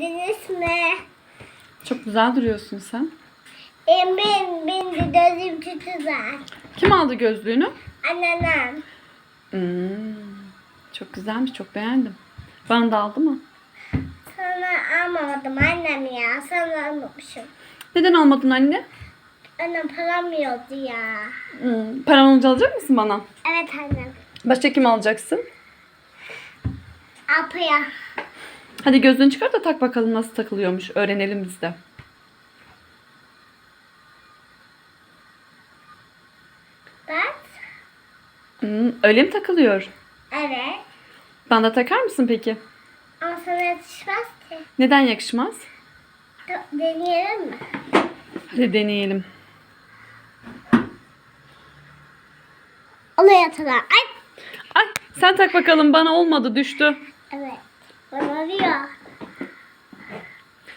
beğendiniz mi? Çok güzel duruyorsun sen. Emin benim de gözüm çok güzel. Kim aldı gözlüğünü? Anneannem. Hmm, çok güzelmiş. Çok beğendim. Bana da aldı mı? Sana almadım annem ya. Sana almamışım. Neden almadın anne? Annem param yoktu ya. Hmm, paran olunca alacak mısın bana? Evet annem. Başka kim alacaksın? Apaya. Hadi gözlüğünü çıkar da tak bakalım nasıl takılıyormuş. Öğrenelim biz de. Bak. Hmm, öyle mi takılıyor? Evet. Bana takar mısın peki? Ama sana yetişmez ki. Neden yakışmaz? De- Deneyelim mi? Hadi deneyelim. Ona yatalım. Ay. Ay sen tak bakalım bana olmadı düştü. Evet. Bana oluyor.